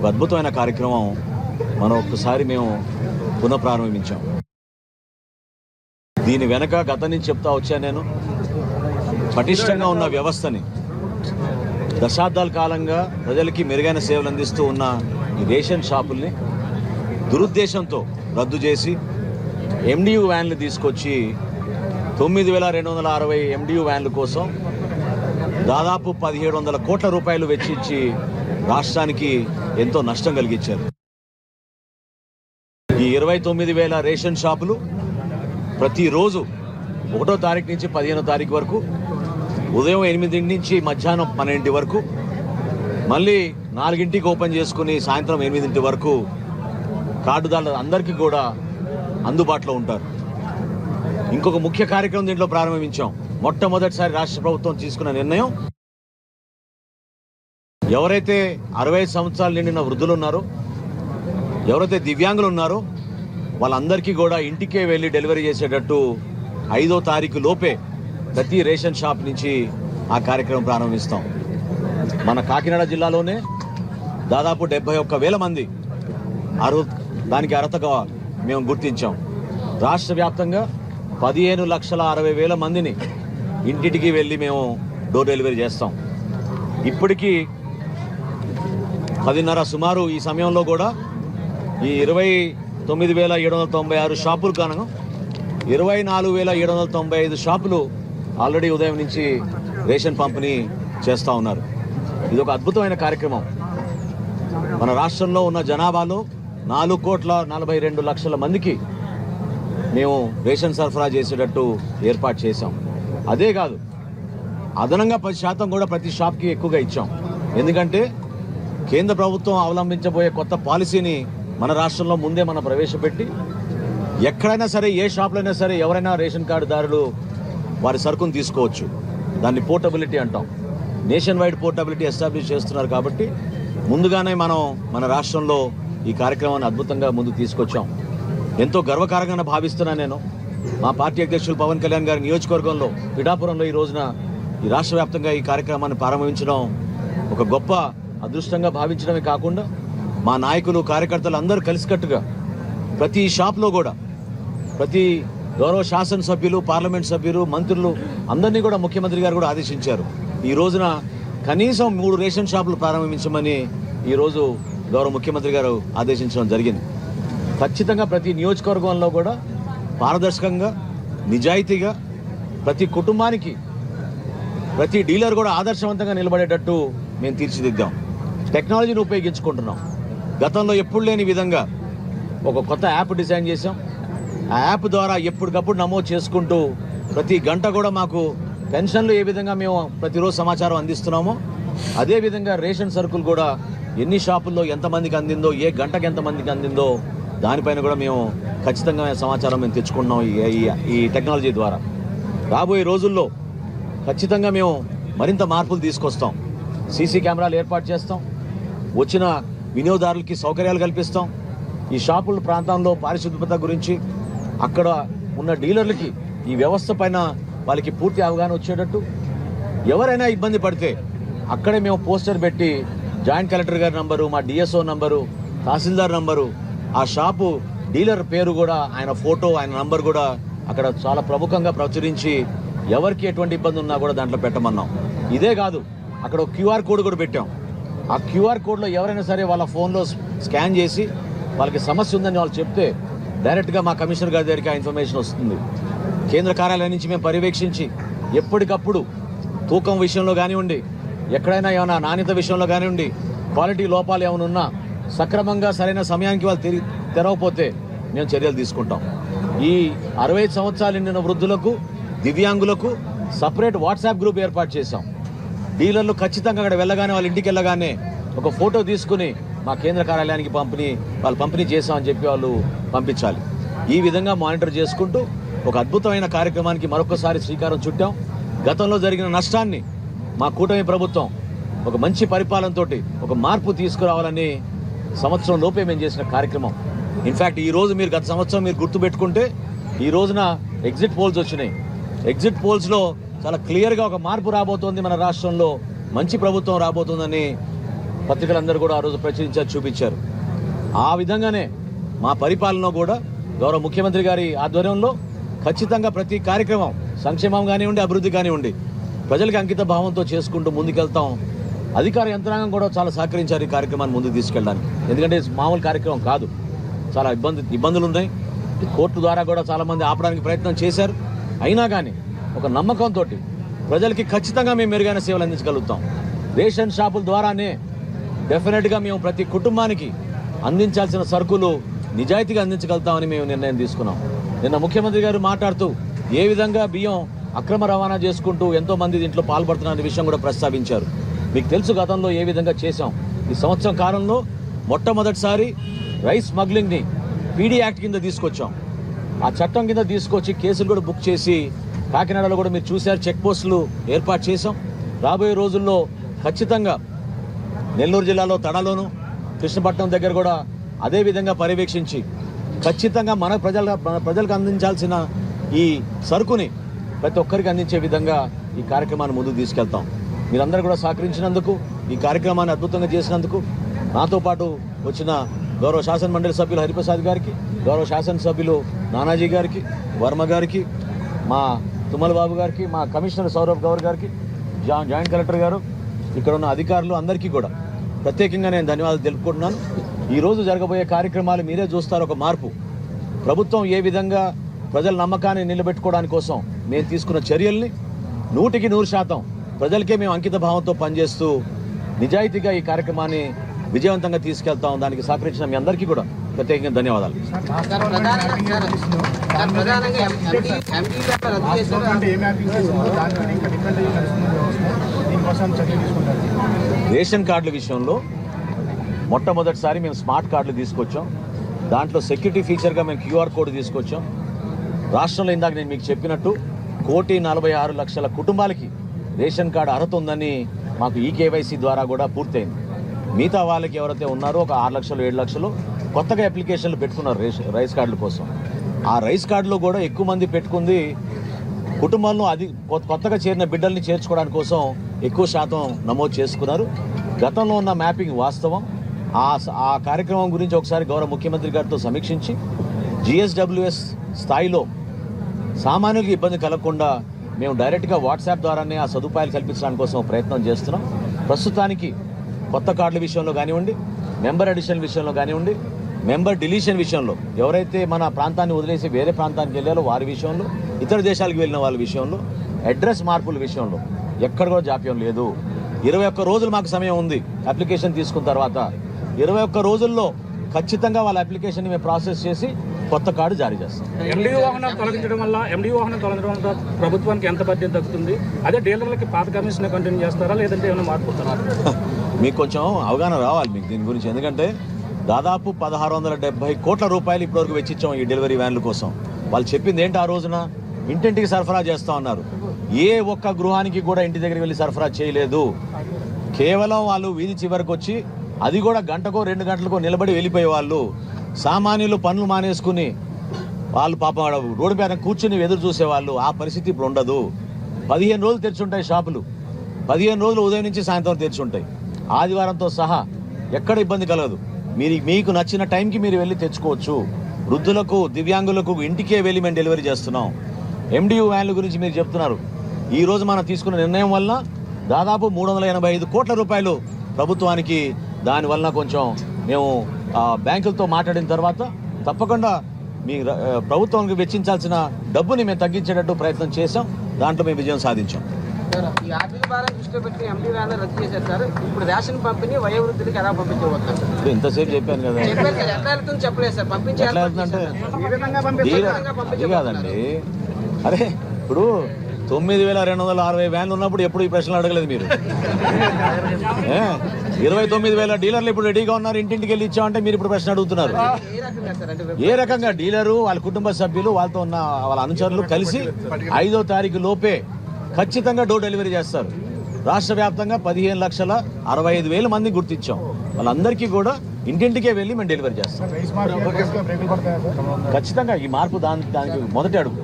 ఒక అద్భుతమైన కార్యక్రమం మనం ఒక్కసారి మేము పునఃప్రారంభించాం. దీని వెనక గత నుంచి చెప్తా వచ్చాను నేను. పటిష్టంగా ఉన్న వ్యవస్థని దశాబ్దాల కాలంగా ప్రజలకి మెరుగైన సేవలు అందిస్తూ ఉన్న ఈ రేషన్ షాపుల్ని దురుద్దేశంతో రద్దు చేసి ఎండియు వ్యాన్లు తీసుకొచ్చి తొమ్మిది వేల రెండు వందల అరవై ఎండియు వ్యాన్ల కోసం దాదాపు పదిహేడు వందల కోట్ల రూపాయలు వెచ్చించి రాష్ట్రానికి ఎంతో నష్టం కలిగించారు. ఈ ఇరవై తొమ్మిది వేల రేషన్ షాపులు ప్రతిరోజు ఒకటో తారీఖు నుంచి పదిహేనో తారీఖు వరకు ఉదయం ఎనిమిది నుంచి మధ్యాహ్నం పన్నెండింటి వరకు మళ్ళీ నాలుగింటికి ఓపెన్ చేసుకుని సాయంత్రం ఎనిమిదింటి వరకు కార్డుదారులు అందరికీ కూడా అందుబాటులో ఉంటారు. ఇంకొక ముఖ్య కార్యక్రమం దీంట్లో ప్రారంభించాం. మొట్టమొదటిసారి రాష్ట్ర ప్రభుత్వం తీసుకున్న నిర్ణయం ఎవరైతే అరవై సంవత్సరాలు నిండిన వృద్ధులు ఉన్నారో ఎవరైతే దివ్యాంగులు ఉన్నారో వాళ్ళందరికీ కూడా ఇంటికే వెళ్ళి డెలివరీ చేసేటట్టు ఐదో తారీఖు లోపే ప్రతి రేషన్ షాప్ నుంచి ఆ కార్యక్రమం ప్రారంభిస్తాం. మన కాకినాడ జిల్లాలోనే దాదాపు డెబ్బై ఒక్క వేల మంది అర్హు దానికి అర్హతగా మేము గుర్తించాం. రాష్ట్ర వ్యాప్తంగా పదిహేను లక్షల అరవై వేల మందిని ఇంటింటికి వెళ్ళి మేము డోర్ డెలివరీ చేస్తాం. ఇప్పటికీ పదిన్నర సుమారు ఈ సమయంలో కూడా ఈ ఇరవై తొమ్మిది వేల ఏడు వందల తొంభై ఆరు షాపులు కాను ఇరవై నాలుగు వేల ఏడు వందల తొంభై ఐదు షాపులు ఆల్రెడీ ఉదయం నుంచి రేషన్ పంపిణీ చేస్తూ ఉన్నారు. ఇది ఒక అద్భుతమైన కార్యక్రమం. మన రాష్ట్రంలో ఉన్న జనాభాలో నాలుగు కోట్ల నలభై రెండు లక్షల మందికి మేము రేషన్ సరఫరా చేసేటట్టు ఏర్పాటు చేశాం. అదే కాదు అదనంగా పది శాతం కూడా ప్రతి షాప్కి ఎక్కువగా ఇచ్చాం. ఎందుకంటే కేంద్ర ప్రభుత్వం అవలంబించబోయే కొత్త పాలసీని మన రాష్ట్రంలో ముందే మనం ప్రవేశపెట్టి ఎక్కడైనా సరే ఏ షాప్లో అయినా సరే ఎవరైనా రేషన్ కార్డుదారులు వారి సరుకును తీసుకోవచ్చు. దాన్ని పోర్టబిలిటీ అంటాం. నేషన్ వైడ్ పోర్టబిలిటీ ఎస్టాబ్లిష్ చేస్తున్నారు కాబట్టి ముందుగానే మనం మన రాష్ట్రంలో ఈ కార్యక్రమాన్ని అద్భుతంగా ముందుకు తీసుకొచ్చాం. ఎంతో గర్వకారంగా భావిస్తున్నా నేను. మా పార్టీ అధ్యక్షులు పవన్ కళ్యాణ్ గారి నియోజకవర్గంలో పిఠాపురంలో ఈ రోజున ఈ రాష్ట్ర వ్యాప్తంగా ఈ కార్యక్రమాన్ని ప్రారంభించడం ఒక గొప్ప అదృష్టంగా భావించడమే కాకుండా మా నాయకులు కార్యకర్తలు అందరూ కలిసికట్టుగా ప్రతి షాప్లో కూడా ప్రతి గౌరవ శాసనసభ్యులు పార్లమెంట్ సభ్యులు మంత్రులు అందరినీ కూడా ముఖ్యమంత్రి గారు కూడా ఆదేశించారు. ఈ రోజున కనీసం మూడు రేషన్ షాపులు ప్రారంభించమని ఈరోజు గౌరవ ముఖ్యమంత్రి గారు ఆదేశించడం జరిగింది. ఖచ్చితంగా ప్రతి నియోజకవర్గంలో కూడా పారదర్శకంగా నిజాయితీగా ప్రతి కుటుంబానికి ప్రతి డీలర్ కూడా ఆదర్శవంతంగా నిలబడేటట్టు మేము తీర్చిదిద్దాం. టెక్నాలజీని ఉపయోగించుకుంటున్నాం. గతంలో ఎప్పుడు లేని విధంగా ఒక కొత్త యాప్ డిజైన్ చేసాం ఆ యాప్ ద్వారా ఎప్పటికప్పుడు నమోదు చేసుకుంటూ ప్రతి గంట కూడా మాకు పెన్షన్లు ఏ విధంగా మేము ప్రతిరోజు సమాచారం అందిస్తున్నామో అదేవిధంగా రేషన్ సరుకులు కూడా ఎన్ని షాపుల్లో ఎంతమందికి అందిందో ఏ గంటకి ఎంతమందికి అందిందో దానిపైన కూడా మేము ఖచ్చితంగా సమాచారం మేము తెచ్చుకుంటున్నాం ఈ- ఈ టెక్నాలజీ ద్వారా. రాబోయే రోజుల్లో ఖచ్చితంగా మేము మరింత మార్పులు తీసుకొస్తాం. సీసీ కెమెరాలు ఏర్పాటు చేస్తాం. వచ్చిన వినియోగదారులకి సౌకర్యాలు కల్పిస్తాం. ఈ షాపుల ప్రాంతంలో పారిశుద్ధ్యత గురించి అక్కడ ఉన్న డీలర్లకి ఈ వ్యవస్థ పైన వాళ్ళకి పూర్తి అవగాహన వచ్చేటట్టు. ఎవరైనా ఇబ్బంది పడితే అక్కడే మేము పోస్టర్ పెట్టి జాయింట్ కలెక్టర్ గారి నంబరు మా డిఎస్ఓ నంబరు తహసీల్దార్ నంబరు ఆ షాపు డీలర్ పేరు కూడా ఆయన ఫోటో ఆయన నంబర్ కూడా అక్కడ చాలా ప్రముఖంగా ప్రచురించి ఎవరికి ఎటువంటి ఇబ్బంది ఉన్నా కూడా దాంట్లో పెట్టమన్నాం. ఇదే కాదు అక్కడ క్యూఆర్ కోడ్ కూడా పెట్టాం. ఆ క్యూఆర్ కోడ్లో ఎవరైనా సరే వాళ్ళ ఫోన్లో స్కాన్ చేసి వాళ్ళకి సమస్య ఉందని వాళ్ళు చెప్తే డైరెక్ట్గా మా కమిషనర్ గారి దగ్గరికి ఆ ఇన్ఫర్మేషన్ వస్తుంది. కేంద్ర కార్యాలయం నుంచి మేము పర్యవేక్షించి ఎప్పటికప్పుడు తూకం విషయంలో కానివ్వండి ఎక్కడైనా ఏమైనా నాణ్యత విషయంలో కానివ్వండి క్వాలిటీ లోపాలు ఏమైనా ఉన్నా సక్రమంగా సరైన సమయానికి వాళ్ళు తెరి తెరవకపోతే మేము చర్యలు తీసుకుంటాం. ఈ అరవై సంవత్సరాలు నిండిన వృద్ధులకు దివ్యాంగులకు సపరేట్ వాట్సాప్ గ్రూప్ ఏర్పాటు చేశాం. డీలర్లు ఖచ్చితంగా అక్కడ వెళ్ళగానే వాళ్ళ ఇంటికి వెళ్ళగానే ఒక ఫోటో తీసుకుని మా కేంద్ర కార్యాలయానికి పంపిణీ వాళ్ళు పంపిణీ చేశామని చెప్పి వాళ్ళు పంపించాలి. ఈ విధంగా మానిటర్ చేసుకుంటూ ఒక అద్భుతమైన కార్యక్రమానికి మరొకసారి శ్రీకారం చుట్టాం. గతంలో జరిగిన నష్టాన్ని మా కూటమి ప్రభుత్వం ఒక మంచి పరిపాలనతో ఒక మార్పు తీసుకురావాలని సంవత్సరం లోపే మేము చేసిన కార్యక్రమం. ఇన్ఫ్యాక్ట్ ఈ రోజు మీరు గత సంవత్సరం మీరు గుర్తుపెట్టుకుంటే ఈ రోజున ఎగ్జిట్ పోల్స్ వచ్చినాయి. ఎగ్జిట్ పోల్స్లో చాలా క్లియర్గా ఒక మార్పు రాబోతోంది మన రాష్ట్రంలో. మంచి ప్రభుత్వం రాబోతుందని పత్రికలందరూ కూడా ఆ రోజు ప్రచురించారు చూపించారు. ఆ విధంగానే మా పరిపాలన కూడా గౌరవ ముఖ్యమంత్రి గారి ఆధ్వర్యంలో ఖచ్చితంగా ప్రతి కార్యక్రమం సంక్షేమం కానివ్వండి అభివృద్ధి కానివ్వండి ప్రజలకు అంకిత భావంతో చేసుకుంటూ ముందుకెళ్తాం. అధికార యంత్రాంగం కూడా చాలా సహకరించారు ఈ కార్యక్రమాన్ని ముందుకు తీసుకెళ్ళడానికి. ఎందుకంటే మామూలు కార్యక్రమం కాదు. చాలా ఇబ్బంది ఇబ్బందులు ఉన్నాయి కోర్టు ద్వారా కూడా చాలామంది ఆపడానికి ప్రయత్నం చేశారు. అయినా కానీ ఒక నమ్మకంతో ప్రజలకి ఖచ్చితంగా మేము మెరుగైన సేవలు అందించగలుగుతాం. రేషన్ షాపుల ద్వారానే డెఫినెట్గా మేము ప్రతి కుటుంబానికి అందించాల్సిన సరుకులు నిజాయితీగా అందించగలుగుతామని మేము నిర్ణయం తీసుకున్నాం. నిన్న ముఖ్యమంత్రి గారు మాట్లాడుతూ ఏ విధంగా బియ్యం అక్రమ రవాణా చేసుకుంటూ ఎంతో మంది దీంట్లో పాల్పడుతున్న విషయం కూడా ప్రస్తావించారు. మీకు తెలుసు గతంలో ఏ విధంగా చేశాం. ఈ సంవత్సరం కాలంలో మొట్టమొదటిసారి రైస్ స్మగ్లింగ్ని పీడీ యాక్ట్ కింద తీసుకొచ్చాం. ఆ చట్టం కింద తీసుకొచ్చి కేసులు కూడా బుక్ చేసి కాకినాడలో కూడా మీరు చూశారు చెక్ పోస్టులు ఏర్పాటు చేశాం. రాబోయే రోజుల్లో ఖచ్చితంగా నెల్లూరు జిల్లాలో తడలోను కృష్ణపట్నం దగ్గర కూడా అదే విధంగా పర్యవేక్షించి ఖచ్చితంగా మన ప్రజల మన ప్రజలకు అందించాల్సిన ఈ సరుకుని ప్రతి ఒక్కరికి అందించే విధంగా ఈ కార్యక్రమాన్ని ముందుకు తీసుకెళ్తాం. మీరందరూ కూడా సహకరించినందుకు ఈ కార్యక్రమాన్ని అద్భుతంగా చేసినందుకు నాతో పాటు వచ్చిన గౌరవ శాసన మండలి సభ్యులు హరిప్రసాద్ గారికి గౌరవ శాసనసభ్యులు నానాజీ గారికి వర్మ గారికి మా తుమ్మల బాబు గారికి మా కమిషనర్ సౌరభ్ గౌర్ గారికి జా- జాయింట్ కలెక్టర్ గారు ఇక్కడ ఉన్న అధికారులు అందరికీ కూడా ప్రత్యేకంగా నేను ధన్యవాదాలు తెలుపుకుంటున్నాను. ఈరోజు జరగబోయే కార్యక్రమాలు మీరే చూస్తారు ఒక మార్పు. ప్రభుత్వం ఏ విధంగా ప్రజల నమ్మకాన్ని నిలబెట్టుకోవడానికి కోసం మేము తీసుకున్న చర్యల్ని నూటికి నూరు శాతం ప్రజలకే మేము అంకిత భావంతో పనిచేస్తూ నిజాయితీగా ఈ కార్యక్రమాన్ని విజయవంతంగా తీసుకెళ్తాం దానికి సహకరించిన మీ అందరికీ కూడా ప్రత్యేకంగా ధన్యవాదాలు. రేషన్ కార్డుల విషయంలో మొట్టమొదటిసారి మేము స్మార్ట్ కార్డులు తీసుకొచ్చాం. దాంట్లో సెక్యూరిటీ ఫీచర్గా మేము క్యూఆర్ కోడ్ తీసుకొచ్చాం. రాష్ట్రంలో ఇందాక నేను మీకు చెప్పినట్టు కోటి నలభై ఆరు లక్షల కుటుంబాలకి రేషన్ కార్డు అర్హత ఉందని మాకు ఈ కేవైసీ ద్వారా కూడా పూర్తయింది. మిగతా వాళ్ళకి ఎవరైతే ఉన్నారో ఒక ఆరు లక్షలు ఏడు లక్షలు కొత్తగా అప్లికేషన్లు పెట్టుకున్నారు రైస్ రైస్ కార్డుల కోసం. ఆ రైస్ కార్డులో కూడా ఎక్కువ మంది పెట్టుకుంది కుటుంబాలను అది కొత్తగా చేరిన బిడ్డల్ని చేర్చుకోవడానికి కోసం ఎక్కువ శాతం నమోదు చేసుకున్నారు. గతంలో ఉన్న మ్యాపింగ్ వాస్తవం. ఆ ఆ కార్యక్రమం గురించి ఒకసారి గౌరవ ముఖ్యమంత్రి గారితో సమీక్షించి జిఎస్డబ్ల్యూఎస్ స్థాయిలో సామాన్యులకు ఇబ్బంది కలగకుండా మేము డైరెక్ట్గా వాట్సాప్ ద్వారానే ఆ సదుపాయాలు కల్పించడానికి కోసం ప్రయత్నం చేస్తున్నాం. ప్రస్తుతానికి కొత్త కార్డుల విషయంలో కానివ్వండి మెంబర్ అడిషన్ విషయంలో కానివ్వండి మెంబర్ డిలీషన్ విషయంలో ఎవరైతే మన ప్రాంతాన్ని వదిలేసి వేరే ప్రాంతానికి వెళ్ళారో వారి విషయంలో ఇతర దేశాలకు వెళ్ళిన వాళ్ళ విషయంలో అడ్రస్ మార్పుల విషయంలో ఎక్కడ కూడా జాప్యం లేదు. ఇరవై ఒక్క రోజులు మాకు సమయం ఉంది అప్లికేషన్ తీసుకున్న తర్వాత. ఇరవై ఒక్క రోజుల్లో ఖచ్చితంగా వాళ్ళ అప్లికేషన్ మేము ప్రాసెస్ చేసి కొత్త కార్డు జారీ చేస్తాం. ఎండి వాహనం తొలగించడం వల్ల ఎండి వాహనం తొలగించడం వల్ల ప్రభుత్వానికి ఎంత బాధ్యత అదే డీలర్లకి పాత కమిషన్ కంటిన్యూ చేస్తారా లేదంటే ఏమైనా మార్పు మీకు కొంచెం అవగాహన రావాలి మీకు దీని గురించి. ఎందుకంటే దాదాపు పదహారు వందల డెబ్బై కోట్ల రూపాయలు ఇప్పటివరకు వెచ్చించాం ఈ డెలివరీ వ్యాన్ల కోసం. వాళ్ళు చెప్పింది ఏంటి ఆ రోజున? ఇంటింటికి సరఫరా చేస్తా ఉన్నారు. ఏ ఒక్క గృహానికి కూడా ఇంటి దగ్గరికి వెళ్ళి సరఫరా చేయలేదు. కేవలం వాళ్ళు వీధి చివరికి వచ్చి అది కూడా గంటకో రెండు గంటలకో నిలబడి వెళ్ళిపోయే వాళ్ళు సామాన్యులు పనులు మానేసుకుని వాళ్ళు పాపం రోడ్డు పైన కూర్చుని ఎదురు చూసేవాళ్ళు. ఆ పరిస్థితి ఇప్పుడు ఉండదు. పదిహేను రోజులు తెరిచుంటాయి షాపులు. పదిహేను రోజులు ఉదయం నుంచి సాయంత్రం తెరిచుంటాయి. ఆదివారంతో సహా ఎక్కడ ఇబ్బంది కలగదు. మీరు మీకు నచ్చిన టైంకి మీరు వెళ్ళి తెచ్చుకోవచ్చు. వృద్ధులకు దివ్యాంగులకు ఇంటికే వెళ్ళి మేము డెలివరీ చేస్తున్నాం. ఎండియూ వ్యాన్ల గురించి మీరు చెప్తున్నారు. ఈరోజు మనం తీసుకున్న నిర్ణయం వల్ల దాదాపు మూడు వందల ఎనభై ఐదు కోట్ల రూపాయలు ప్రభుత్వానికి దానివల్ల కొంచెం మేము బ్యాంకులతో మాట్లాడిన తర్వాత తప్పకుండా మీ ప్రభుత్వానికి వెచ్చించాల్సిన డబ్బుని మేము తగ్గించేటట్టు ప్రయత్నం చేశాం. దాంట్లో మేము విజయం సాధించాం. సార్ ఈ ఆర్థిక భారం దృష్టిలో పెట్టి ఎంపీ వ్యాన్ రద్దు చేశారు సార్ ఇప్పుడు రేషన్ పంపిణీ వయోవృద్ధులకు ఎలా పంపించబోతున్నారు? ఇప్పుడు ఇంతసేపు చెప్పాను కదా. చెప్పారు సార్ ఎట్లా వెళ్తుందో చెప్పలేదు సార్. పంపించే కాదండి. అరే ఇప్పుడు తొమ్మిది వేల రెండు వందల అరవై వ్యాన్లు ఉన్నప్పుడు ఎప్పుడు ఈ ప్రశ్నలు అడగలేదు మీరు? ఇరవై తొమ్మిది వేల డీలర్లు ఇప్పుడు రెడీగా ఉన్నారు ఇంటింటికి వెళ్ళి ఇచ్చామంటే మీరు ఇప్పుడు ప్రశ్న అడుగుతున్నారు. ఏ రకంగా సార్? అంటే ఏ రకంగా? డీలరు వాళ్ళ కుటుంబ సభ్యులు వాళ్ళతో ఉన్న వాళ్ళ అనుచరులు కలిసి ఐదో తారీఖు లోపే ఖచ్చితంగా డోర్ డెలివరీ చేస్తారు. రాష్ట్ర వ్యాప్తంగా పదిహేను లక్షల అరవై ఐదు వేల మంది గుర్తించాం. వాళ్ళందరికీ కూడా ఇంటింటికే వెళ్ళి మేము డెలివరీ చేస్తాం. ఖచ్చితంగా ఈ మార్పు దానికి దానికి మొదటి అడుగు.